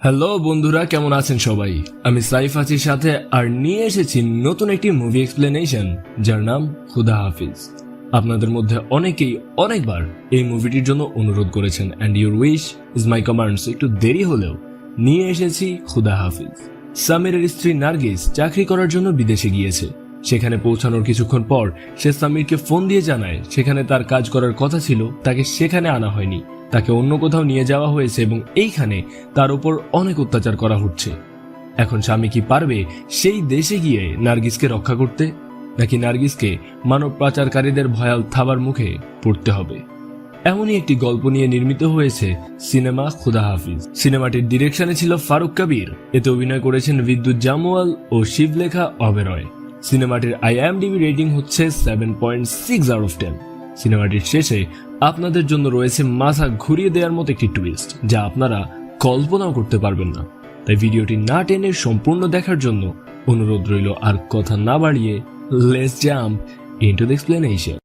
Hello বন্ধুরা, কেমন আছেন সবাই? আমি সাইফ আছি সাথে আর নিয়ে এসেছি নতুন একটি মুভি এক্সপ্লেনেশন যার নাম খুদা হাফিজ। আপনাদের মধ্যে অনেকেই অনেকবার এই মুভিটির জন্য অনুরোধ করেছেন and your wish is my commands একটু দেরি হলেও নিয়ে এসেছি খুদা হাফিজ। সামিরের স্ত্রী নার্গিস চাকরি করার জন্য বিদেশে গিয়েছে। সেখানে পৌঁছানোর কিছুক্ষণ পর সে সামিরকে ফোন দিয়ে জানায়, সেখানে তার কাজ করার কথা ছিল, তাকে সেখানে আনা হয়নি। তাকে অন্য কোথাও নিয়ে যাওয়া হয়েছে এবং এইখানে তার উপর অনেক অত্যাচার করা হচ্ছে। এখন স্বামী কি পারবে সেই দেশে গিয়ে নার্গিসকে রক্ষা করতে? নাকি নার্গিসকে মানব পাচারকারীদের ভয়াল থাবার মুখে পড়তে হবে? এমনই একটি গল্প নিয়ে নির্মিত হয়েছে সিনেমা খুদা হাফিজ। সিনেমাটির ডিরেকশনে ছিল ফারুক কবির। এতে অভিনয় করেছেন বিদ্যুৎ জামওয়াল ও শিবলেখা অবেরয়। সিনেমাটির আইএমডিবি রেটিং হচ্ছে seven point six out of ten সিনেমাটির শেষে আপনাদের জন্য রয়েছে মাথা ঘুরিয়ে দেওয়ার মতো একটি টুইস্ট যা আপনারা কল্পনাও করতে পারবেন না। তাই ভিডিওটি না টেনে সম্পূর্ণ দেখার জন্য অনুরোধ রইল, আর কথা না বাড়িয়ে let's jump into the explanation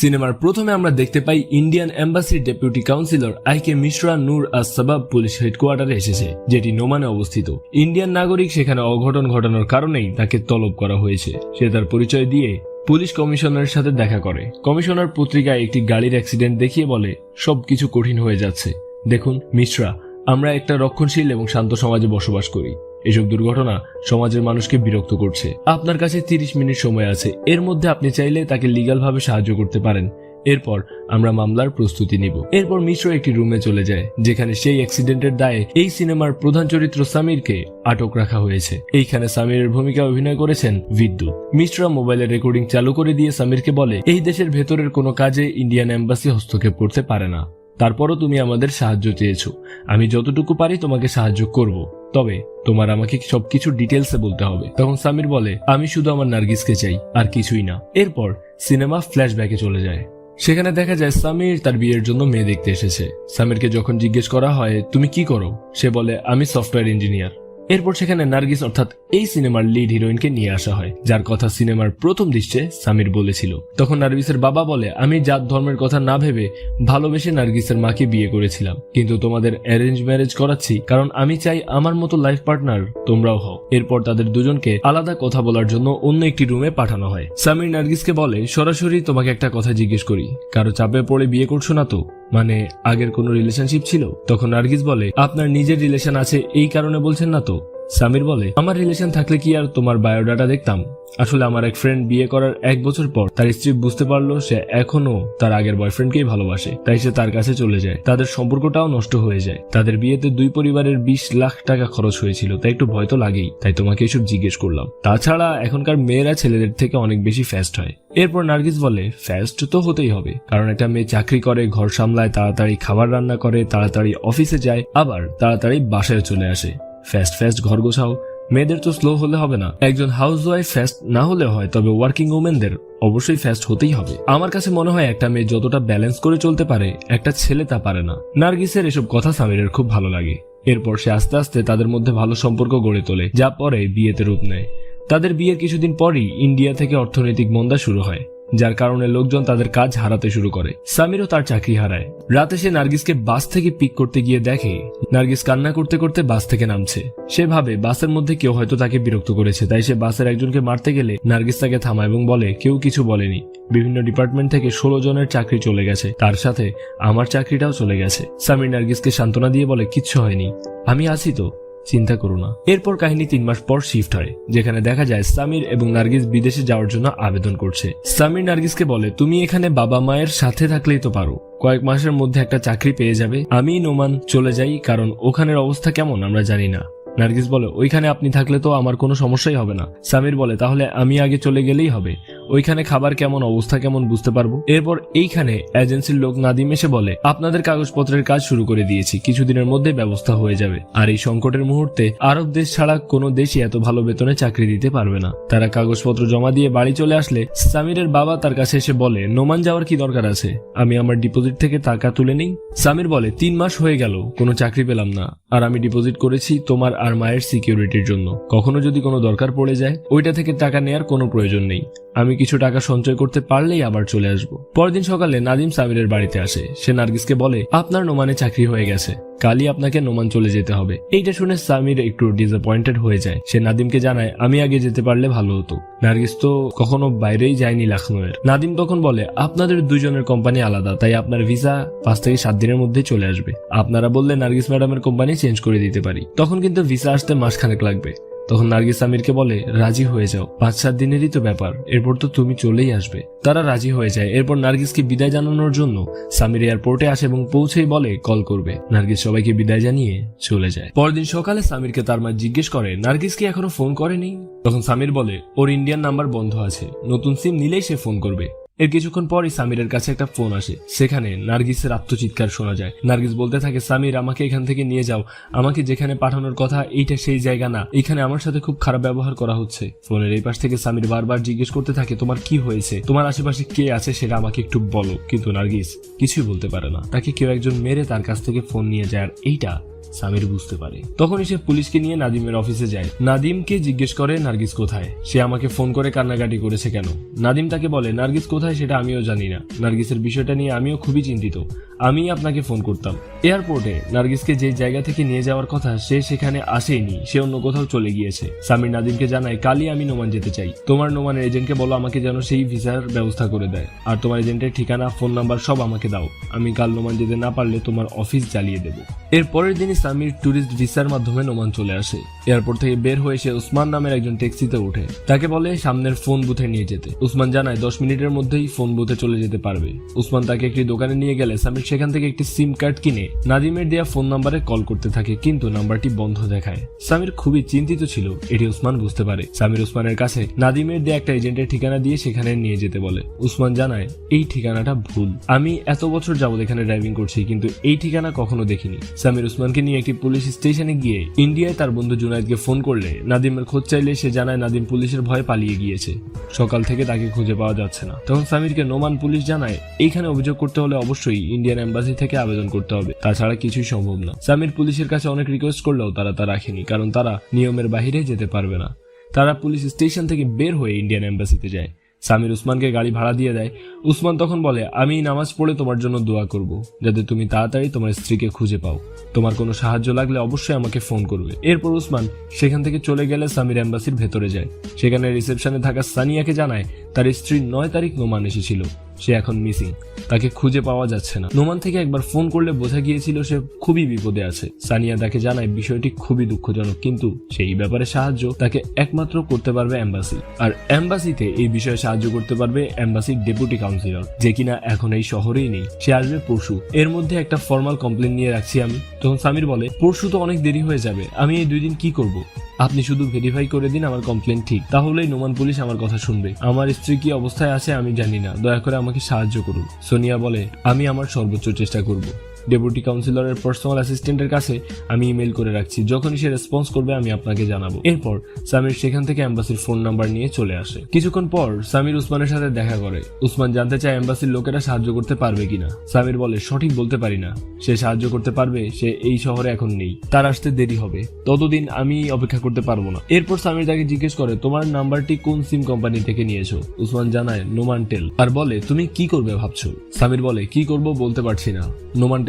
সিনেমার প্রথমে আমরা দেখতে পাই Indian এম্বাসির deputy counsellor I K Mishra Noor আজ সাবাব পুলিশ হেডকোয়ার্টারে এসেছে, যেটি নোমানে অবস্থিত। ইন্ডিয়ান নাগরিক সেখানে অঘটন ঘটানোর কারণেই তাকে তলব করা হয়েছে। সে তার পরিচয় দিয়ে পুলিশ কমিশনারের সাথে দেখা করে। কমিশনার পত্রিকায় একটি গাড়ির অ্যাক্সিডেন্ট দেখিয়ে বলে, সবকিছু কঠিন হয়ে যাচ্ছে। দেখুন, মিশ্রা, আমরা একটা রক্ষণশীল এবং শান্ত সমাজে বসবাস করি। এসব দুর্ঘটনা সমাজের মানুষকে বিরক্ত করছে। আপনার কাছে তিরিশ মিনিট সময় আছে। এর মধ্যে আপনি চাইলে তাকে লিগাল ভাবে সাহায্য করতে পারেন। এরপর আমরা মামলার প্রস্তুতি নিব। এরপর মিশ্র একটি রুমে চলে যায়, যেখানে সেই অ্যাক্সিডেন্টের দায়ে এই সিনেমার প্রধান চরিত্র সামিরকে আটক রাখা হয়েছে। এইখানে সামিরের ভূমিকা অভিনয় করেছেন বিদ্যুৎ মিশ্রা মোবাইলের রেকর্ডিং চালু করে দিয়ে সামিরকে বলে, এই দেশের ভেতরের কোনো কাজে ইন্ডিয়ান এম্বাসি হস্তক্ষেপ করতে পারে না। তারপরও তুমি আমাদের সাহায্য চেয়েছো। আমি যতটুকু পারি তোমাকে সাহায্য করব। তবে তোমার আমাকে সবকিছু ডিটেলসে বলতে হবে। তখন সামির বলে, আমি শুধু আমার নার্গিসকে চাই, আর কিছুই না। এরপর সিনেমা ফ্ল্যাশব্যাকে চলে যায়। সেখানে দেখা যায় সামির তার বিয়ের জন্য মেয়ে দেখতে এসেছে। সামিরকে যখন জিজ্ঞেস করা হয়, তুমি কি করো? সে বলে, আমি সফটওয়্যার ইঞ্জিনিয়ার এরপর সেখানে নার্গিস অর্থাৎ এই সিনেমার লিড হিরোইনকে নিয়ে আসা হয়, যার কথা সিনেমার প্রথম দৃশ্যে সামির বলেছিল। তখন নার্গিসের বাবা বলে, আমি জাত ধর্মের কথা না ভেবে ভালোবেসে নার্গিসের মাকে বিয়ে করেছিলাম, কিন্তু তোমাদের অ্যারেঞ্জ ম্যারেজ করাচ্ছি, কারণ আমি চাই আমার মতো লাইফ পার্টনার তোমরাও হও। এরপর তাদের দুজনকে আলাদা কথা বলার জন্য অন্য একটি রুমে পাঠানো হয়। সামির নার্গিসকে বলে, সরাসরি তোমাকে একটা কথা জিজ্ঞেস করি, কারও চাপে পড়ে বিয়ে করছ না তো? মানে আগের কোনো রিলেশনশিপ ছিল? তখন নার্গিস বলে, আপনার নিজের রিলেশন আছে এই কারণে বলছেন না তো? সামির বলে, আমার রিলেশন থাকলে কি আর তোমার বায়োডাটা দেখতাম? আসলে আমার এক ফ্রেন্ড বিয়ে করার এক বছর পর তার স্ত্রী বুঝতে পারল সে এখনও তার আগের বয়ফ্রেন্ডকেই ভালোবাসে। তাই সে তার কাছে চলে যায়। তাদের সম্পর্কটাও নষ্ট হয়ে যায়। তাদের বিয়েতে দুই পরিবারের বিশ লাখ টাকা খরচ হয়েছিল। তাই একটু ভয় তো লাগেই। তাই তোমাকে এসব জিজ্ঞেস করলাম। তাছাড়া এখনকার মেয়েরা ছেলেদের থেকে অনেক বেশি ফ্যাস্ট হয়। এরপর নার্গিস বলে ফ্যাস্ট তো হতেই হবে। কারণ একটা মেয়ে চাকরি করে, ঘর সামলায়, তাড়াতাড়ি খাবার রান্না করে, তাড়াতাড়ি অফিসে যায়, আবার তাড়াতাড়ি বাসায় চলে আসে। ফ্যাস্ট ফ্যাস্ট ঘর গোছাও। মেয়েদের তো স্লো হলে হবে না। একজন হাউস ওয়াইফ ফ্যাস্ট না হলে হয়, তবে ওয়ার্কিং ওমেনদের অবশ্যই ফ্যাস্ট হতেই হবে। আমার কাছে মনে হয় একটা মেয়ে যতটা ব্যালেন্স করে চলতে পারে, একটা ছেলে তা পারে না। নার্গিসের এসব কথা সামিরের খুব ভালো লাগে। এরপর সে আস্তে আস্তে তাদের মধ্যে ভালো সম্পর্ক গড়ে তোলে, যা পরে বিয়েতে রূপ নেয়। তাদের বিয়ের কিছুদিন পরই ইন্ডিয়া থেকে অর্থনৈতিক মন্দা শুরু হয়। যার কারণে লোকজন তাদের কাজ হারাতে শুরু করে। সামিরও তার চাকরি হারায়। রাতে সে নার্গিসকে বাস থেকে পিক করতে গিয়ে দেখে, নার্গিস কান্না করতে করতে বাস থেকে নামছে। সে ভাবে বাসের মধ্যে কেউ হয়তো তাকে বিরক্ত করেছে, তাই সে বাসের একজনকে মারতে গেলে নার্গিস তাকে থামায় এবং বলে, কেউ কিছু বলেনি। বিভিন্ন ডিপার্টমেন্ট থেকে ষোলো জনের চাকরি চলে গেছে। তার সাথে আমার চাকরিটাও চলে গেছে। সামির নার্গিসকে সান্ত্বনা দিয়ে বলে, কিচ্ছু হয়নি। আমি আছি তো। চিন্তা করো না। এরপর কাহিনী তিন মাস পর শিফট হয়, যেখানে দেখা যায় সামির এবং নার্গিস বিদেশে যাওয়ার জন্য আবেদন করছে। সামির নার্গিসকে বলে, তুমি এখানে বাবা মায়ের সাথে থাকলেই তো পারো। কয়েক মাসের মধ্যে একটা চাকরি পেয়ে যাবে। আমি নোমান, চলে যাই, কারণ ওখানের অবস্থা কেমন আমরা জানি না। নার্গিস বলে, ওইখানে আপনি থাকলে তো আমার কোনো সমস্যাই হবে না। সামির বলে, তাহলে আমি আগে চলে গেলেই হবে। ওইখানে খাবার কেমন, অবস্থা কেমন বুঝতে পারব? এরপর এইখানে এজেন্সির লোক নাদিম এসে বলে, আপনাদের কাগজপত্রের কাজ শুরু করে দিয়েছি, কিছুদিনের মধ্যে ব্যবস্থা হয়ে যাবে। আর এই সংকটের মুহূর্তে আরব দেশ ছাড়া কোনো দেশই এত ভালো বেতনে চাকরি দিতে পারবে না। তারা কাগজপত্র জমা দিয়ে বাড়ি চলে আসলে, সামিরের বাবা তার কাছে এসে বলে, নোমান যাওয়ার কি দরকার আছে? আমি আমার ডিপোজিট থেকে টাকা তুলে নিই? সামির বলে, তিন মাস হয়ে গেল, কোনো চাকরি পেলাম না। আর আমি ডিপোজিট করেছি তোমার আর মায়ের সিকিউরিটির জন্য। কখনো যদি কোনো দরকার পড়ে যায়, ওইটা থেকে টাকা নেয়ার কোনো প্রয়োজন নেই। আমি কিছু টাকা সঞ্চয় করতে পারলেই আবার চলে আসব। পরদিন সকালে নাদিম সামিরের বাড়িতে আসে। সে নার্গিসকে বলে, আপনার নোমানে চাকরি হয়ে গেছে। কালই আপনাকে নোমান চলে যেতে হবে। এইটা শুনে সামির একটু ডিসঅ্যাপয়েন্টেড হয়ে যায়। সে নাদিমকে জানায়, আমি আগে যেতে পারলে ভালো হতো। নার্গিস তো কখনো বাইরেই যায়নি লখনৌয়ের। নাদিম তখন বলে, আপনাদের দুজনের কোম্পানি আলাদা, তাই আপনার ভিসা পাঁচ থেকে সাত দিনের মধ্যে চলে আসবে। আপনারা বললে নার্গিস ম্যাডামের কোম্পানি চেঞ্জ করে দিতে পারি। তখন কিন্তু ভিসা আসতে মাসখানেক লাগবে। তখন নার্গিস আমিরকে বলে, রাজি হয়ে যাও। পাঁচ, সাত দিনেরই তো ব্যাপার। এরপর তো তুমি চলেই আসবে। তারা রাজি হয়ে যায়। এরপর নার্গিসকে বিদায় জানানোর জন্য সামির এয়ারপোর্টে আসে এবং পৌঁছেই বলে, কল করবে। নার্গিস সবাইকে বিদায় জানিয়ে চলে যায়। পরদিন সকালে সামিরকে তার মা জিজ্ঞেস করে, নার্গিস কি এখনও ফোন করেনি? তখন সামির বলে, ওর ইন্ডিয়ান নাম্বার বন্ধ আছে। নতুন সিম নিলেই সে ফোন করবে। এর কিছুক্ষণ পরই সামিরের কাছে একটা ফোন আসে। সেখানে নার্গিসের আত্মচিৎকার শোনা যায়। নার্গিস বলতে থাকে, সামির, আমাকে এখান থেকে নিয়ে যাও। আমাকে যেখানে পাঠানোর কথা, এইটা সেই জায়গা না। এখানে আমার সাথে খুব খারাপ ব্যবহার করা হচ্ছে। ফোনের এই পাশ থেকে সামির বারবার জিজ্ঞেস করতে থাকে, তোমার কি হয়েছে? তোমার আশেপাশে কে আছে সেটা আমাকে একটু বলো। কিন্তু নার্গিস কিছুই বলতে পারে না। তাকে কেউ একজন মেরে তার কাছ থেকে ফোন নিয়ে যায়, আর এইটা সামির বুঝতে পারে। তখনই সে পুলিশকে নিয়ে নাদিমের অফিসে যায়। নাদিমকে জিজ্ঞেস করে, নার্গিস কোথায়? সে আমাকে ফোন করে কান্নাকাটি করেছে কেন? নাদিম তাকে বলে, নার্গিস কোথায় সেটা আমিও জানি না। নার্গিসের বিষয়টা নিয়ে আমিও খুবই চিন্তিত। আমি আপনাকে ফোন করতাম। এয়ারপোর্টে নার্গিসকে যে জায়গা থেকে নিয়ে যাওয়ার কথা সে সেখানে আসেনি, সে অন্য কোথাও চলে গিয়েছে। সামির নাদিমকে জানায়, কালই আমি নোমান যেতে চাই। তোমার নোমানের এজেন্টকে বলো আমাকে যেন সেই ভিসার ব্যবস্থা করে দেয়। আর তোমার এজেন্টের ঠিকানা, ফোন নাম্বার সব আমাকে দাও। আমি কাল নোমান যেতে না পারলে তোমার অফিস জ্বালিয়ে দেবো। এর পরের দিনই সামির ট্যুরিস্ট ভিসার মাধ্যমে নোমান চলে আসে। এয়ারপোর্ট থেকে বের হয়ে সে উসমান নামের একজন ট্যাক্সিতে ওঠে। তাকে বলে, সামনের ফোন বুথে নিয়ে যেতে। উসমান জানায়, দশ মিনিটের মধ্যেই ফোন বুথে চলে যেতে পারবে। উসমান তাকে একটি দোকানে নিয়ে গেলে সামির সেখান থেকে একটি সিম কার্ড কিনে নাদিমের দেওয়া ফোন নাম্বারে কল করতে থাকে, কিন্তু নাম্বারটি বন্ধ দেখায়। সামির খুবই চিন্তিত ছিল, এটি উসমান বুঝতে পারে। সামির উসমানের কাছে নাদিমের দেয়া একটা এজেন্টের ঠিকানা দিয়ে সেখানে নিয়ে যেতে বলে। উসমান জানায়, এই ঠিকানাটা ভুল। আমি এত বছর যাবত এখানে ড্রাইভিং করছি, কিন্তু এই ঠিকানা কখনো দেখিনি। সামির উসমানকে নিয়ে একটি পুলিশ স্টেশনে গিয়ে ইন্ডিয়ায় তার বন্ধু জুনাইদকে ফোন করলে নাদিমের খোঁজ চাইলে সে জানায় নাদিম পুলিশের ভয়ে পালিয়ে গিয়েছে। সকাল থেকে তাকে খুঁজে পাওয়া যাচ্ছে না। তখন সামিরকে নোমান পুলিশ জানায়, এইখানে অভিযোগ করতে হলে অবশ্যই ইন্ডিয়ান এম্বাসি থেকে আবেদন করতে হবে। তাছাড়া কিছুই সম্ভব না। সামির পুলিশের কাছে অনেক রিকোয়েস্ট করলেও তারা তা রাখেনি, কারণ তারা নিয়মের বাহিরে যেতে পারবে না। তারা পুলিশ স্টেশন থেকে বের হয়ে ইন্ডিয়ান এম্বাসিতে যায়। সামির উসমানকে গাড়ি ভাড়া দিয়ে দেয়। উসমান তখন বলে, আমি নামাজ পড়ে তোমার জন্য দোয়া করব, যাতে তুমি তাড়াতাড়ি তোমার স্ত্রীকে খুঁজে পাও। তোমার কোনো সাহায্য লাগলে অবশ্যই আমাকে ফোন করবে। এরপর উসমান সেখান থেকে চলে গেলে সামির এম্বাসির ভেতরে যায়। সেখানে রিসেপশনে থাকা সানিয়াকে জানায়, তার স্ত্রী নয় তারিখ নোমান এসেছিল। সে এখন মিসিং তাকে খুঁজে পাওয়া যাচ্ছে না। নোমান থেকে একবার ফোন করলে বোঝা গিয়েছিল সে খুবই বিপদে আছে। সানিয়া তাকে জানায় বিষয়টি খুবই দুঃখজনক, কিন্তু সেই ব্যাপারে সাহায্য তাকে একমাত্র করতে পারবে এম্বাসি আর এম্বাসিতে এই বিষয়ে সাহায্য করতে পারবে এম্বাসির ডেপুটি কাউন্সিলর যে কিনা এখন এই শহরেই নেই। সে আসবে পরশু। এর মধ্যে একটা ফর্মাল কমপ্লেন নিয়ে রাখছি আমি। তখন সামির বলে, পরশু তো অনেক দেরি হয়ে যাবে। আমি এই দুই দিন কি করব? আপনি শুধু ভেরিফাই করে দিন আমার কমপ্লেন ঠিক। তাহলেই নোমান পুলিশ আমার কথা শুনবে। আমার স্ত্রী কি অবস্থায় আছে আমি জানি না। দয়া করে আমাকে সাহায্য করুন। সোনিয়া বলে, আমি আমার সর্বোচ্চ চেষ্টা করব। ডেপুটি কাউন্সিলরের পার্সোনাল অ্যাসিস্ট্যান্টের কাছে আমি ইমেল করে রাখছি। যখনই সে রেসপন্স করবে, আমি আপনাকে জানাব। এরপর সামির সেখান থেকে অ্যাম্বাসির ফোন নাম্বার নিয়ে চলে আসে। কিছুক্ষণ পর সামির উসমানের সাথে দেখা করে। উসমান জানতে চায় অ্যাম্বাসির লোকেরা সাহায্য করতে পারবে কিনা। সামির বলে, সঠিক বলতে পারি না। সে সাহায্য করতে পারবে, সে এই শহরে এখন নেই। তার আসতে দেরি হবে। ততদিন আমি অপেক্ষা করতে পারব না। এরপর সামির তাকে জিজ্ঞেস করে, তোমার নাম্বারটি কোন সিম কোম্পানি থেকে নিয়েছো? উসমান জানায় নোমানটেল আর বলে, তুমি কি করবে ভাবছ? সামির বলে, কি করব বলতে পারছি না।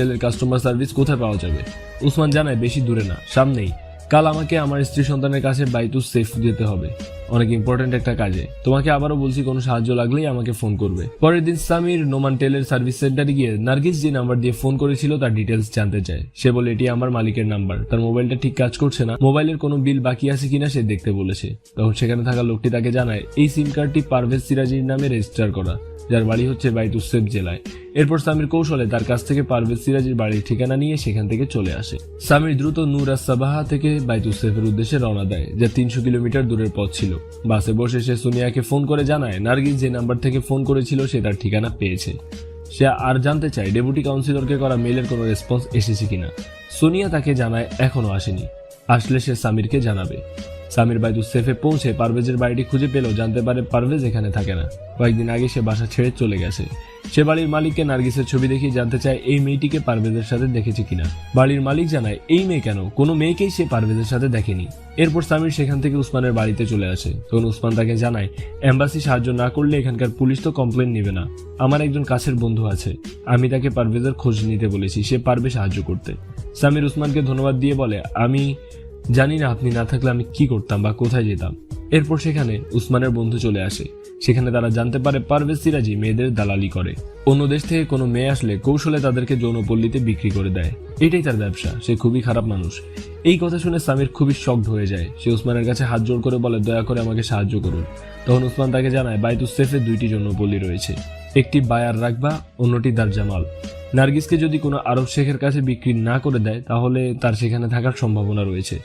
নোমানটেলের কাস্টমার সার্ভিস কোথায় পাওয়া যাবে? উসমান জানায়, বেশি দূরে না, সামনেই। কাল আমাকে আমার স্ত্রী সন্তানের কাছে বাইতুস সেফ যেতে হবে। অনেক ইম্পর্টেন্ট একটা কাজে। তোমাকে আবারও বলছি, কোনো সাহায্য লাগলেই আমাকে ফোন করবে। পরের দিন সামির নোমান টেলের সার্ভিস সেন্টারে গিয়ে নার্গিস যে নাম্বার দিয়ে ফোন করেছিল, তার ডিটেলস জানতে চায়। সে বলে, এটি আমার মালিকের নাম্বার তার মোবাইলটা ঠিক কাজ করছে না। মোবাইলের কোনো বিল বাকি আছে কিনা সে দেখতে বলেছে। তখন সেখানে থাকা লোকটি তাকে জানায়, এই সিম কার্ডটি পারভেজ সিরাজির নামে রেজিস্টার করা। যার বাড়ি হচ্ছে বাইতুসেফ জেলায়। এরপর সামির কৌশলে তার কাছ থেকে পারভেজ সিরাজের বাড়ির ঠিকানা নিয়ে সেখান থেকে চলে আসে। সামির দ্রুত নুরা সাবাহা থেকে বাইতুসেফের উদ্দেশ্যে রওনা দেয়, যা তিনশো কিলোমিটার দূরের পথ ছিল। বাসে বসে সে সোনিয়াকে ফোন করে জানায়, নার্গিস যে নাম্বার থেকে ফোন করেছিল সে তার ঠিকানা পেয়েছে। সে আর জানতে চায়, ডেপুটি কাউন্সিলরকে করা মেলের কোনো রেসপন্স এসেছে কিনা। সোনিয়া তাকে জানায়, এখনও আসেনি। আসলে সে সামিরকে জানাবে। সামির বাইদুল সেফে পৌঁছে পারভেজের বাড়িটি খুঁজে পেলেও জানতে পারে পারভেজ এখানে থাকে না। কয়েকদিন আগে সে বাসা ছেড়ে চলে গেছে। সে বাড়ির মালিককে নার্গিসের ছবি দেখিয়ে জানতে চায়, এই মেয়েটিকে পারভেজের সাথে দেখেছে কিনা? বাড়ির মালিক জানায়, এই মেয়ে কেন? কোনো মেয়েকেই সে পারভেজের সাথে দেখেনি। এরপর সামির সেখান থেকে উসমানের বাড়িতে চলে আসে। তখন উসমান তাকে জানায়, এম্বাসি সাহায্য না করলে এখানকার পুলিশ তো কমপ্লেন নেবে না। আমার একজন কাছের বন্ধু আছে। আমি তাকে পারভেজের খোঁজ নিতে বলেছি। সে পারবে সাহায্য করতে। সামির উসমানকে ধন্যবাদ দিয়ে বলে, আমি জানি না আপনি না থাকলে আমি কি করতাম বা কোথায় যেতাম। এরপর সেখানে উসমানের বন্ধু চলে আসে। সেখানে তারা জানতে পারে পারভেজ সিরাজি মেয়েদের দালালি করে। অন্য দেশ থেকে কোনো মেয়ে আসলে কৌশলে তাদেরকে যৌনপল্লীতে বিক্রি করে দেয়। এটাই তার ব্যবসা। সে খুবই খারাপ মানুষ। এই কথা শুনে সামির খুবই শকড হয়ে যায়। সে উসমানের কাছে হাত জোড় করে বলে, দয়া করে আমাকে সাহায্য করুন। তখন উসমান তাকে জানায়, বাইতুস সেফে দুইটি যৌনপল্লী রয়েছে। একটি বায়ার রাখবা, অন্যটি দার জামাল নার্গিসকে যদি কোনো আরব শেখের কাছে বিক্রি না করে দেয়, তাহলে তার সেখানে থাকার সম্ভাবনা রয়েছে।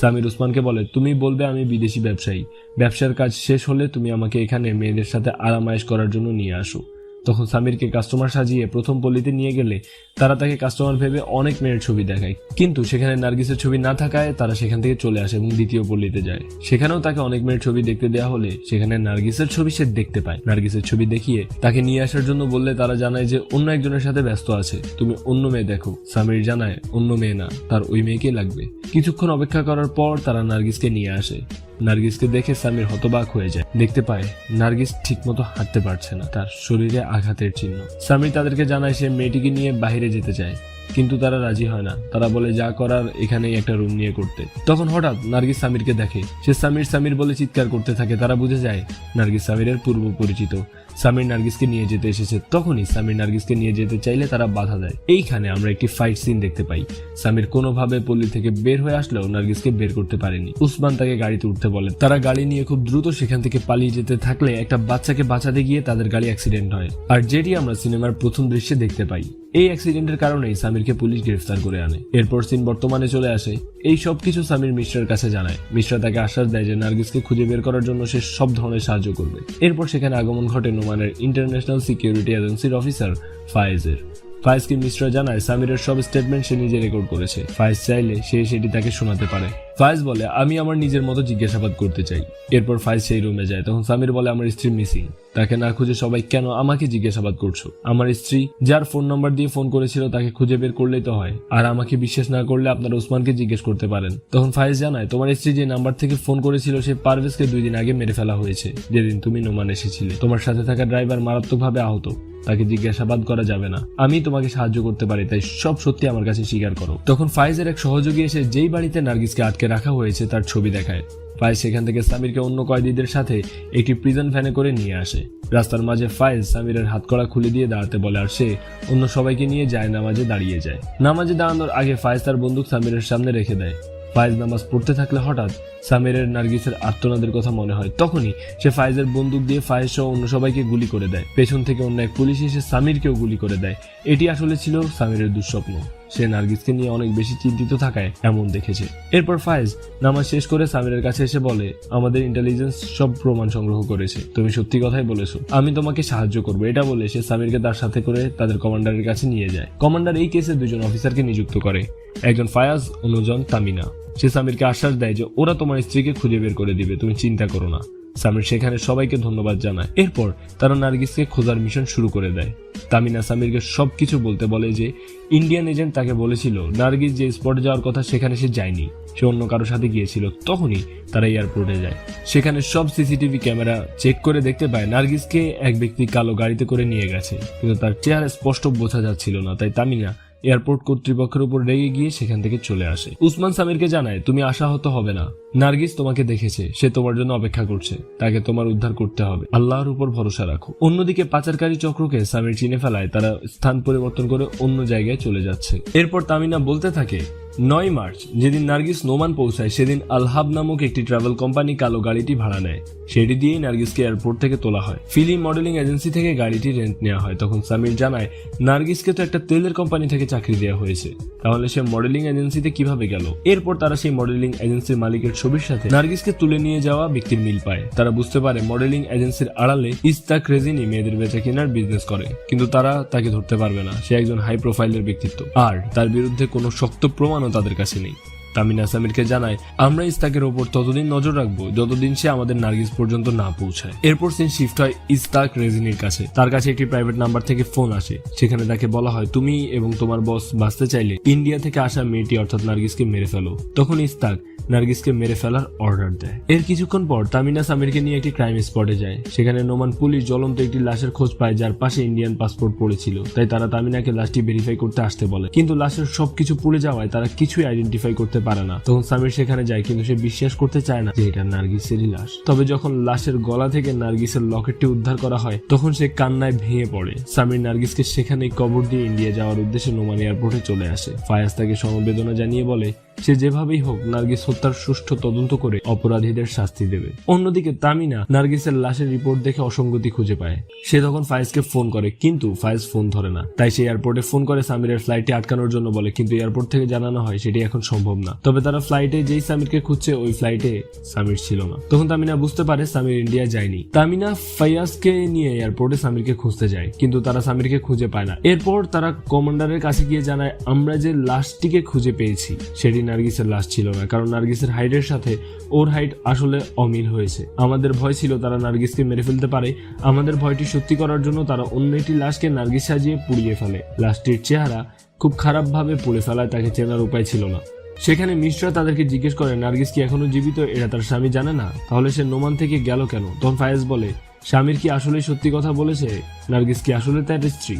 সামির উসমানকে বলে, তুমি বলবে আমি বিদেশি ব্যবসায়ী। ব্যবসার কাজ শেষ হলে তুমি আমাকে এখানে মেয়েদের সাথে আরামায়েশ করার জন্য নিয়ে আসো। তখন সামিরকে কাস্টমার সাজিয়ে প্রথম পল্লীতে নিয়ে গেলে তারা তাকে কাস্টমার ভেবে অনেক মেয়ের ছবি দেখায়। কিন্তু সেখানে নার্গিসের ছবি না থাকায় তারা সেখান থেকে চলে আসে এবং দ্বিতীয় পল্লীতে যায়। সেখানেও তাকে অনেক মেয়ের ছবি দেখতে দেওয়া হলে সেখানে নার্গিসের ছবি সে দেখতে পায়। নার্গিসের ছবি দেখিয়ে তাকে নিয়ে আসার জন্য বললে তারা জানায় যে অন্য একজনের সাথে ব্যস্ত আছে, তুমি অন্য মেয়ে দেখো। সামির জানায়, অন্য মেয়ে না, তার ওই মেয়েকেই লাগবে। কিছুক্ষণ অপেক্ষা করার পর তারা নার্গিসকে নিয়ে আসে। নার্গিসকে দেখে সামির হতবাক হয়ে যায়। দেখতে পায়, নার্গিস ঠিকমতো হাঁটতে পারছে না, তার শরীরে আঘাতের চিহ্ন। সামির তাদেরকে জানায় সে মেয়েটিকে নিয়ে বাইরে যেতে চায়, কিন্তু তারা রাজি হয় না। তারা বলে, যা করার এখানেই একটা রুম নিয়ে করতে। তখন হঠাৎ নার্গিস সামিরকে দেখে। সে সামির সামির বলে চিৎকার করতে থাকে। তারা বুঝে যায়, নার্গিস সামিরের পূর্ব পরিচিত সামির নার্গিসকে নিয়ে যেতে এসেছে। তখনই সামির নার্গিসকে নিয়ে যেতে চাইলে তারা বাধা দেয়। এইখানে আমরা একটি ফাইট সিন দেখতে পাই। সামির কোনোভাবে পল্লী থেকে বের হয়ে আসলেও নার্গিসকে বের করতে পারেনি। উসমান তাকে গাড়িতে উঠতে বলে। তারা গাড়ি নিয়ে খুব দ্রুত সেখান থেকে পালিয়ে যেতে থাকলে একটা বাচ্চাকে বাঁচাতে গিয়ে তাদের গাড়ি অ্যাক্সিডেন্ট হয়। আর যেটি আমরা সিনেমার প্রথম দৃশ্যে দেখতে পাই। এই অ্যাক্সিডেন্টের কারণেই সামিরকে পুলিশ গ্রেফতার করে আনে। এরপর সিন বর্তমানে চলে আসে। এই সব কিছু সামির মিশ্রার কাছে জানায়। মিশ্রা তাকে আশ্বাস দেয় যে নার্গিসকে খুঁজে বের করার জন্য সে সব ধরনের সাহায্য করবে। এরপর সেখানে আগমন ঘটে নোমানের ইন্টারন্যাশনাল সিকিউরিটি এজেন্সির অফিসার ফায়েজের ফায়েজকে মিশ্রা জানায় সামিরের সব স্টেটমেন্ট সে নিজে রেকর্ড করেছে। ফায়েজ চাইলে সে সেটি তাকে শোনাতে পারে। ফায়েজ বলে, আমি আমার নিজের মতো জিজ্ঞাসাবাদ করতে চাই। এরপর ফায়েজ সেই রুমে যায়। তখন সামির বলে, আমার স্ত্রী মিসিং তাকে না খুঁজে সবাই কেন আমাকে জিজ্ঞাসাবাদ করছ? আমার স্ত্রী যার ফোন নাম্বার দিয়ে ফোন করেছিল, তাকে খুঁজে বের করলেই তো হয়। আর আমাকে বিশ্বাস না করলে আপনার ওসমানকে জিজ্ঞেস করতে পারেন। তখন ফায়েজ জানায়, তোমার স্ত্রী যে নাম্বার থেকে ফোন করেছিল, সে পারভেজকে দুই দিন আগে মেরে ফেলা হয়েছে। যেদিন তুমি নোমান এসেছিলে। তোমার সাথে থাকা ড্রাইভার মারাত্মকভাবে আহত। তাকে জিজ্ঞাসাবাদ করা যাবে না। আমি তোমাকে সাহায্য করতে পারি, তাই সব সত্যি আমার কাছে স্বীকার করো। তখন ফাইজের এক সহযোগী এসে যেই বাড়িতে নার্গিসকে আটকে রাখা হয়েছে তার ছবি দেখায়। ফাইজ সেখান থেকে সামিরকে অন্য কয়েদিদের সাথে একটি প্রিজন ভ্যানে করে নিয়ে আসে। রাস্তার মাঝে ফাইজ সামিরের হাত কড়া খুলে দিয়ে দাঁড়াতে বলে আর সে অন্য সবাইকে নিয়ে যায়, নামাজে দাঁড়িয়ে যায়। নামাজে দাঁড়ানোর আগে ফাইজ তার বন্দুক সামিরের সামনে রেখে দেয়। ফাইজ নামাজ পড়তে থাকলে হঠাৎ সামিরের নার্গিসের আর্তনাদের কথা মনে হয়। তখনই সে ফায়েজের বন্দুক দিয়ে ফায়েজ সহ অন্য সবাইকে গুলি করে দেয়। পেছন থেকে অন্য এক পুলিশ এসে সামিরকেও গুলি করে দেয়। এটি আসলে ছিল সামিরের দুঃস্বপ্ন। সে নার্গিসকে নিয়ে অনেক বেশি চিন্তিত থাকায় এমন দেখেছে। এরপর ফাইজ নামাজ শেষ করে সামিরের কাছে এসে বলে, আমাদের ইন্টেলিজেন্স সব প্রমাণ সংগ্রহ করেছে। তুমি সত্যি কথাই বলেছ। আমি তোমাকে সাহায্য করব। এটা বলে সে সামিরকে তার সাথে করে তাদের কমান্ডারের কাছে নিয়ে যায়। কমান্ডার এই কেসে দুজন অফিসারকে নিযুক্ত করে। একজন ফায়াজ, অন্যজন তামিনা। সে সামিরকে আশ্বাস দেয় যে, ওরা তোমার স্ত্রীকে খুঁজে বের করে দিবে। তুমি চিন্তা করো না। সামির সেখানে সবাইকে ধন্যবাদ জানায়। এরপর তারা নার্গিসকে খোঁজার মিশন শুরু করে দেয়। তামিনা সামিরকে সবকিছু বলতে বলে যে ইন্ডিয়ান এজেন্ট তাকে বলেছিল নার্গিস যে স্পটে যাওয়ার কথা সেখানে সে যায়নি। সে অন্য কারোর সাথে গিয়েছিল। তখনই তারা এয়ারপোর্টে যায়। সেখানে সব সিসিটিভি ক্যামেরা চেক করে দেখতে পায় নার্গিসকে এক ব্যক্তি কালো গাড়িতে করে নিয়ে গেছে। কিন্তু তার চেহারা স্পষ্ট বোঝা যাচ্ছিল না। তাই তামিনা এয়ারপোর্ট কর্তৃপক্ষের উপর রেগে গিয়ে সেখান থেকে চলে আসে। উসমান সামিরকে জানায়, তুমি আশাহত হবে না। নার্গিস তোমাকে দেখেছে। সে তোমার জন্য অপেক্ষা করছে। তাকে তোমার উদ্ধার করতে হবে। আল্লাহর উপর ভরসা রাখো। অন্যদিকে পাচারকারী চক্রকে সামির চিনে ফেলায়, তারা স্থান পরিবর্তন করে অন্য জায়গায় চলে যাচ্ছে। এরপর তামিনা বলতে থাকে নয় মার্চ, যেদিন নার্গিস নোমান পৌঁছায়, সেদিন আলহাব নামক একটি ট্রাভেল কোম্পানি কালো গাড়িটি ভাড়া নেয়। সেটি দিয়েই নার্গিসকে এয়ারপোর্ট থেকে তোলা হয়। ফিল্ম মডেলিং এজেন্সি থেকে গাড়িটি রেন্ট নেওয়া হয়। তখন সামির জানায়, নার্গিসকে তো একটা তেলের কোম্পানি থেকে চাকরি দেওয়া হয়েছে। তাহলে সে মডেলিং এজেন্সিতে কীভাবে গেল? এরপর তারা সেই মডেলিং এজেন্সির মালিকের ছবির সাথে নার্গিসকে তুলে নিয়ে যাওয়া ব্যক্তির মিল পায়। তারা বুঝতে পারে মডেলিং এজেন্সির আড়ালে ইস্তাক রেজিনি মেয়েদের বেচা কেনার বিজনেস করে। কিন্তু তারা তাকে ধরতে পারবে না। সে একজন হাই প্রোফাইলের ব্যক্তিত্ব। আর তার বিরুদ্ধে কোনো শক্ত প্রমাণও তাদের কাছে নেই। তামিনা সামিরকে জানায়, আমরা ইস্তাকের ওপর ততদিন নজর রাখব যতদিন সে আমাদের নার্গিস পর্যন্ত না পৌঁছায়। এরপর সিন শিফট হয় ইস্তাক রেজিনির কাছে। তার কাছে একটি প্রাইভেট নাম্বার থেকে ফোন আসে। সেখানে তাকে বলা হয়, তুমি এবং তোমার বস বাঁচতে চাইলে ইন্ডিয়া থেকে আসা মেয়েটি অর্থাৎ নার্গিসকে মেরে ফেলো। তখন ইস্তাক নার্গিসকে মেরে ফেলার অর্ডার দেয়। এর কিছুক্ষণ পর তামিনা সামিরকে নিয়ে একটি ক্রাইম স্পটে যায়। সেখানে নোমান পুলিশ জ্বলন্ত একটি লাশের খোঁজ পায়, যার পাশে ইন্ডিয়ান পাসপোর্ট পড়েছিল। তাই তারা তামিনাকে লাশটি ভেরিফাই করতে আসতে বলে। কিন্তু লাশের সবকিছু পুড়ে যাওয়ায় তারা কিছুই আইডেন্টিফাই করতে পারে না। তখন সামির সেখানে যায়, কিন্তু সে বিশ্বাস করতে চায় না যে এটা নার্গিসেরই লাশ। তবে যখন লাশের গলা থেকে নার্গিসের লকেটটি উদ্ধার করা হয়, তখন সে কান্নায় ভেঙে পড়ে। সামির নার্গিসকে সেখানেই কবর দিয়ে ইন্ডিয়া যাওয়ার উদ্দেশ্যে নোমান এয়ারপোর্টে চলে আসে। ফায়াজ তাকে সমবেদনা জানিয়ে বলে সে যেভাবেই হোক নার্গিস হত্যার সুষ্ঠু তদন্ত করে অপরাধীদের শাস্তি দেবে। অন্যদিকে তামিনা নার্গিসের লাশের রিপোর্ট দেখে অসঙ্গতি খুঁজে পায়। সে তখন ফায়েজকে ফোন করে, কিন্তু ফায়েজ ফোন ধরে না। তাই সে এয়ারপোর্টে ফোন করে সামিরের ফ্লাইটটি আটকানোর জন্য বলে, কিন্তু এয়ারপোর্ট থেকে জানানো হয় সেটি এখন সম্ভব না। তবে তারা ফ্লাইটে যেই সামিরকে খুঁজছে, ওই ফ্লাইটে সামির ছিল না। তখন তামিনা বুঝতে পারে সামির ইন্ডিয়া যায়নি। তামিনা ফাইয়াজকে নিয়ে এয়ারপোর্টে সামিরকে খুঁজতে যায়, কিন্তু তারা সামিরকে খুঁজে পায় না। এরপর তারা কমান্ডারের কাছে গিয়ে জানায়, আমরা যে লাশটিকে খুঁজে পেয়েছি, সেটি নার্গিসের লাশ ছিল না, কারণ নার্গিসের হাইটের সাথে ওর হাইট আসলে অমিল হয়েছে। আমাদের ভয় ছিল তারা নার্গিসকে মেরে ফেলতে পারে। আমাদের ভয়টি সত্যি করার জন্য তারা অন্য একটি লাশকে নার্গিস সাজিয়ে পুড়িয়ে ফেলে। লাশটির চেহারা খুব খারাপভাবে পুড়ে ফেলায়, তাকে চেনার উপায় ছিল না। সেখানে মিশ্রা তাদেরকে জিজ্ঞেস করে, নার্গিস কি এখনও জীবিত? এটা তার স্বামী জানে না। তাহলে সে নোমান থেকে গেল কেন? তখন ফায়েজ বলে, স্বামীর কি আসলে সত্যি কথা বলেছে? নার্গিস কি আসলে তার স্ত্রী?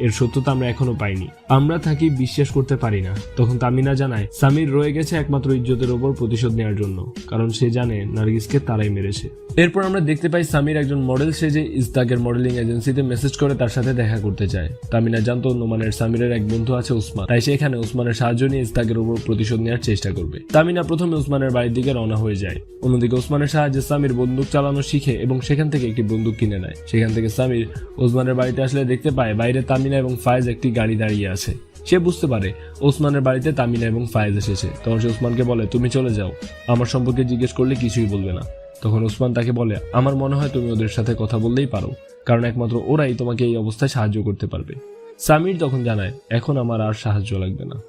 এর সত্যতা আমরা এখনও পাইনি। আমরা থাকি বিশ্বাস করতে পারি না। তখন তামিনা জানায়, সামির রয়ে গেছে একমাত্র ইজ্জতের ওপর প্রতিশোধ নেওয়ার জন্য। কারণ সে জানে নার্গিসকে তারাই মেরেছে। এরপর আমরা দেখতে পাই সামির একজন মডেল সেজে ইস্তাকের মডেলিং এজেন্সিতে মেসেজ করে তার সাথে দেখা করতে চায় তামিনা জানতো নোমানের সামিরের এক বন্ধু আছে উসমান তাই সে এখানে উসমানের সাহায্য নিয়ে ইস্তাকের উপর প্রতিশোধ নেওয়ার চেষ্টা করবে। তামিনা প্রথমে উসমানের বাড়ির দিকে রওনা হয়ে যায়। অন্যদিকে উসমানের সাহায্যে সামির বন্দুক চালানো শিখে এবং সেখান থেকে একটি বন্দুক কিনে নেয়। সেখান থেকে সামির ওসমানের বাড়িতে আসলে দেখতে পায়, বাইরে তামিনা এবং ফায়েজ একটি গাড়ি দাঁড়িয়ে আছে। সে বুঝতে পারে ওসমানের বাড়িতে তামিনা এবং ফায়েজ এসেছে। তখন সে ওসমানকে বলে, তুমি চলে যাও। আমার সম্পর্কে জিজ্ঞেস করলে কিছুই বলবে না। তখন ওসমান তাকে বলে, আমার মনে হয় তুমি ওদের সাথে কথা বললেই পারো। কারণ একমাত্র ওরাই তোমাকে এই অবস্থায় সাহায্য করতে পারবে। সামির তখন জানায়, এখন আমার আর সাহায্য লাগবে না।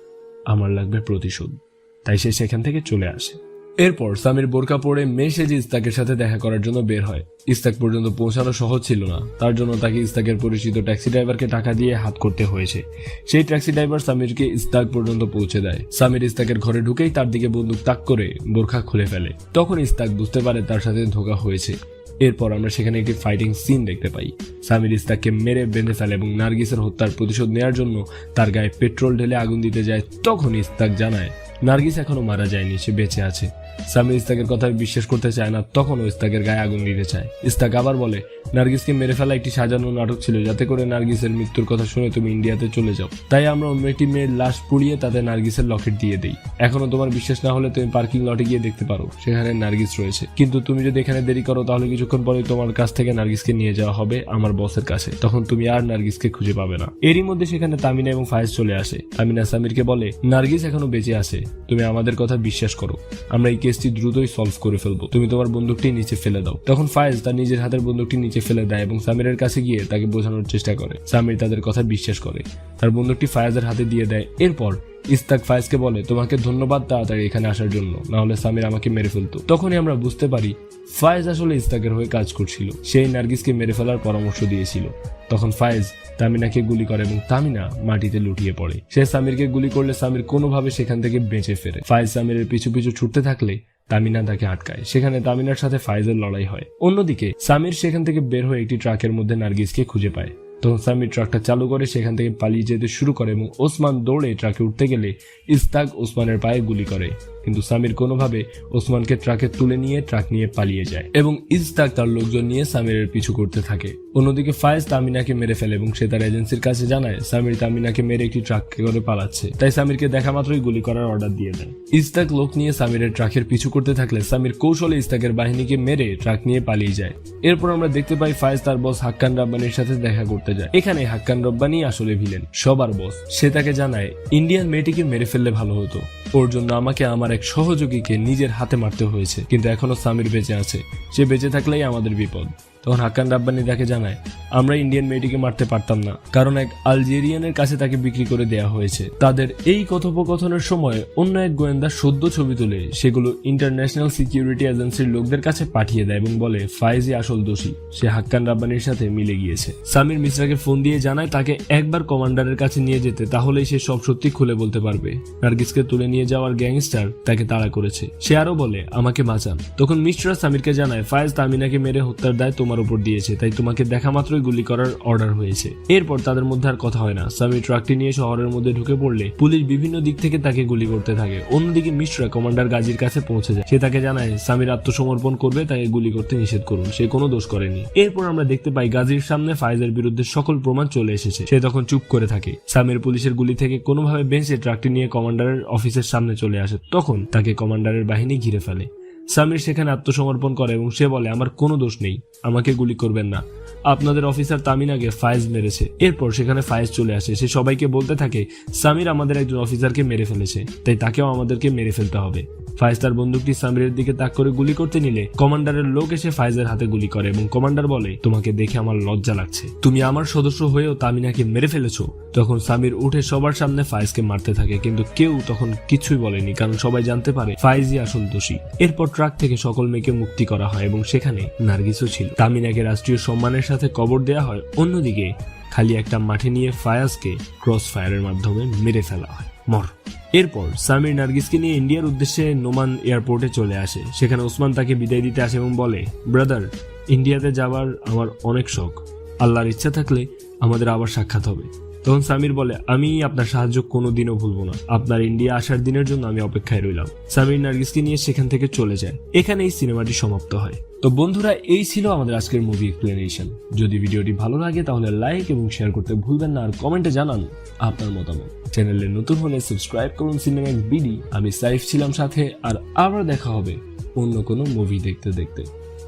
আমার লাগবে প্রতিশোধ। তাই সে সেখান থেকে চলে আসে। এরপর সামির বোরকা পরে মেয়ে সেজে ইস্তাকের সাথে দেখা করার জন্য বের হয়। ইস্তাক পর্যন্ত পৌঁছানো সহজ ছিল না। তার জন্য তাকে ইস্তাকের পরিচিত ট্যাক্সি ড্রাইভারকে টাকা দিয়ে হাত করতে হয়েছে। সেই ট্যাক্সি ড্রাইভার সামিরকে ইস্তাক পর্যন্ত পৌঁছে দেয়। সামির ইস্তাকের ঘরে ঢুকেই তার দিকে বন্দুক তাক করে বোরখা খুলে ফেলে। তখন ইস্তাক বুঝতে পারে তার সাথে ধোকা হয়েছে। এরপর আমরা সেখানে একটি ফাইটিং সিন দেখতে পাই। সামির ইস্তাককে মেরে বেঁধে ফেলে এবং নার্গিসের হত্যার প্রতিশোধ নেওয়ার জন্য তার গায়ে পেট্রোল ঢেলে আগুন দিতে যায়, তখন ইস্তাক জানায়, নার্গিস এখনও মারা যায়নি, সে বেঁচে আছে। সামির ইস্তাকের কথা বিশ্বাস করতে চায় না তখন ও ইস্তাকের গায়ে আগুন দিতে চায় ইস্তাক আবার বলে, নার্গিসকে মেরে ফেলা একটি সাজানো নাটক ছিল, যাতে করে নার্গিসের মৃত্যুর কথা শুনে তুমি ইন্ডিয়াতে চলে যাও। তাই আমরা অন্য একটি মেয়ের লাশ পুড়িয়ে তাতে নার্গিসের লকেট দিয়ে দেই। এখনও তোমার বিশ্বাস না হলে তুমি পার্কিং লটে গিয়ে দেখতে পারো, সেখানে নার্গিস রয়েছে। কিন্তু তুমি যদি এখানে দেরি করো, তাহলে কিছুক্ষণ পরে তোমার কাছ থেকে নার্গিসকে নিয়ে যাওয়া হবে আমার বসের কাছে। তখন তুমি আর নার্গিসকে খুঁজে পাবে না। এরই মধ্যে সেখানে তামিনা এবং ফায়েজ চলে আসে। তামিনা সামিরকে বলে, নার্গিস এখনও বেঁচে আছে। তুমি আমাদের কথা বিশ্বাস করো। আমরা এই কেসটি দ্রুতই সলভ করে ফেলব। তুমি তোমার বন্দুকটি নিচে ফেলে দাও। তখন ফায়েজ তার নিজের হাতের বন্দুকটি নিচে ফেলে দেয় এবং সামিরের কাছে গিয়ে তাকে বোঝানোর চেষ্টা করে। সামির তাদের কথা বিশ্বাস করে। তার বন্দুকটি ফায়েজের হাতে দিয়ে দেয়। এরপর ইস্তাক ফায়েজকে বলে, তোমাকে ধন্যবাদ তাড়াতাড়ি এখানে আসার জন্য। না হলে সামির আমাকে মেরে ফেলতো। তখনই আমরা বুঝতে পারি, ফায়েজ আসলে ইস্তাকের হয়ে কাজ করছিল। সেই নার্গিসকে মেরে ফেলার পরামর্শ দিয়েছিল। তখন ফায়েজ তামিনাকে গুলি করে এবং তামিনা মাটিতে লুটিয়ে পড়ে। সে সামিরকে গুলি করলে সামির কোনোভাবে সেখান থেকে বেঁচে ফেরে। ফায়েজ সামিরের পিছু পিছু ছুটতে থাকলে তামিনা তাকে আটকায়। সেখানে তামিনার সাথে ফায়েজের লড়াই হয়। অন্যদিকে, সামির সেখান থেকে বের হয়ে একটি ট্রাকের মধ্যে নার্গিসকে খুঁজে পায়। তখন সামির ট্রাকটা চালু করে সেখান থেকে পালিয়ে যেতে শুরু করে এবং ওসমান দৌড়ে ট্রাকে উঠতে গেলে ইস্তাক ওসমানের পায়ে গুলি করে। কিন্তু সামির কোনোভাবে ওসমানকে ট্রাকে তুলে নিয়ে ট্রাক নিয়ে পালিয়ে যায় এবং ইস্তাক তার লোকজন নিয়ে সামিরের পিছু করতে থাকে। অন্যদিকে ফায়েজ তামিনাকে মেরে ফেলে এবং সে তার এজেন্সির কাছে জানায়, সামির তামিনাকে মেরে একটি ট্রাককে করে পালাচ্ছে। তাই সামিরকে দেখা মাত্রই গুলি করার অর্ডার দিয়ে দেয়। ইস্তাক লোক নিয়ে সামিরের ট্রাকের পিছু করতে থাকলে সামির কৌশলে ইস্তাকের বাহিনীকে মেরে ট্রাক নিয়ে পালিয়ে যায়। এরপর আমরা দেখতে পাই ফায়েজ তার বস হাক্কান রাব্বানির সাথে দেখা করতে যায়। এখানে হাক্কান রব্বানি আসলে ভিলেন সবার বস সে তাকে জানায় ইন্ডিয়ান মেয়েটিকে মেরে ফেললে ভালো হতো। ওর জন্য আমাকে আমার এক সহযোগীকে নিজের হাতে মারতে হয়েছে, কিন্তু এখনও সামির বেঁচে আছে। সে বেঁচে থাকলেই আমাদের বিপদ। তখন হাক্কান রাব্বানি তাকে জানায়, আমরা ইন্ডিয়ান মেয়েটিকে মারতে পারতাম না, কারণ এক আলজেরিয়ানের কাছে তাকে বিক্রি করে দেয়া হয়েছে। তাদের এই কথোপকথনের সময় অন্য এক গোয়েন্দা সদ্য ছবি তুলে, সেগুলো ইন্টারন্যাশনাল সিকিউরিটি এজেন্সির লোকদের কাছে পাঠিয়ে দেয় এবং বলে ফাইজি আসল দোষী। সে হাক্কান রাব্বানির সাথে মিলে গিয়েছে। সামির মিশ্রাকে ফোন দিয়ে জানায়, তাকে একবার কমান্ডারের কাছে নিয়ে যেতে, তাহলেই সে সব সত্যি খুলে বলতে পারবে। নার্গিসকে তুলে নিয়ে যাওয়ার গ্যাংস্টার তাকে তাড়া করেছে। সে আরও বলে, আমাকে বাঁচান। তখন মিশ্রা সামিরকে জানায়, ফায়েজ তামিনাকে মেরে হত্যার দায় তোমার উপর দিয়েছে, তাই তোমাকে দেখা মাত্রই গুলি করার অর্ডার হয়েছে। এরপর তাদের মধ্যে আর কথা হয় না। সামির ট্রাকটি নিয়ে শহরের মধ্যে ঢুকে পড়লে পুলিশ বিভিন্ন দিক থেকে তাকে গুলি করতে থাকে। অন্যদিকে মিশ্রা কমান্ডার গাজীর কাছে পৌঁছে যায়। সে তাকে জানায়, সামির আত্মসমর্পণ করবে তাকে গুলি করতে নিষেধ করুন। সে কোনো দোষ করেনি। এরপর আমরা দেখতে পাই গাজীর সামনে ফায়েজের বিরুদ্ধে সকল প্রমাণ চলে এসেছে। সে তখন চুপ করে থাকে। সামির পুলিশের গুলি থেকে কোনোভাবে বেঁচে ট্রাকটি নিয়ে কমান্ডারের অফিসের সামনে চলে আসে। তখন তাকে কমান্ডারের বাহিনী ঘিরে ফেলে। সামির সেখানে আত্মসমর্পণ করে এবং সে বলে, আমার কোনো দোষ নেই, আমাকে গুলি করবেন না। আপনাদের অফিসার তামিনাকে ফায়েজ মেরেছে। এরপর সেখানে ফায়েজ চলে আসে। সে সবাইকে বলতে থাকে, সামির আমাদের একজন অফিসারকে মেরে ফেলেছে, তাই তাকেও আমাদেরকে মেরে ফেলতে হবে। ফায়েজ তার বন্দুকটি সামিরের দিকে তাক করে গুলি করতে নিলে কমান্ডারের লোক এসে ফায়েজের হাতে গুলি করে এবং কমান্ডার বলে, তোমাকে দেখে আমার লজ্জা লাগছে। তুমি আমার সদস্য হয়েও তামিনাকে মেরে ফেলেছো। তখন সামির উঠে সবার সামনে ফায়েজকে মারতে থাকে, কিন্তু কেউ তখন কিছুই বলেনি, কারণ সবাই জানতে পারে ফায়েজই আসল দোষী। এরপর ট্রাক থেকে সকল মেয়েকে মুক্তি করা হয় এবং সেখানে নার্গিসও ছিল। তামিনাকে রাষ্ট্রীয় সম্মানের সাথে কবর দেয়া হয়, অন্যদিকে খালি একটা মাঠে নিয়ে ফায়াজকে ক্রস ফায়ারের মাধ্যমে মেরে ফেলা হয়। মর। এরপর সামির নার্গিসকে নিয়ে ইন্ডিয়ার উদ্দেশ্যে নোমান এয়ারপোর্টে চলে আসে। সেখানে ওসমান তাকে বিদায় দিতে আসে এবং বলে, ব্রাদার, ইন্ডিয়াতে যাবার আমার অনেক শখ। আল্লাহর ইচ্ছা থাকলে আমাদের আবার সাক্ষাৎ হবে। তখন সামির বলে, আমি আপনার সাহায্য কোনোদিনও ভুলবো না। আপনার ইন্ডিয়া আসার দিনের জন্য আমি অপেক্ষায় রইলাম। সামির নার্গিসকে নিয়ে সেখান থেকে চলে যায়। এখানে এই সিনেমাটি সমাপ্ত হয়। তো বন্ধুরা, এই ছিল আমাদের আজকের মুভি এক্সপ্লেনেশন যদি ভিডিওটি ভালো লাগে, তাহলে লাইক এবং শেয়ার করতে ভুলবেন না, আর কমেন্টে জানান আপনার মতামত। চ্যানেলে নতুন হলে সাবস্ক্রাইব করুন সিনেম্যাক্স বিডি আমি সাইফ ছিলাম সাথে, আর আবার দেখা হবে অন্য কোনো মুভি দেখতে দেখতে।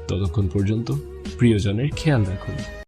ততক্ষণ পর্যন্ত প্রিয়জনের খেয়াল রাখুন।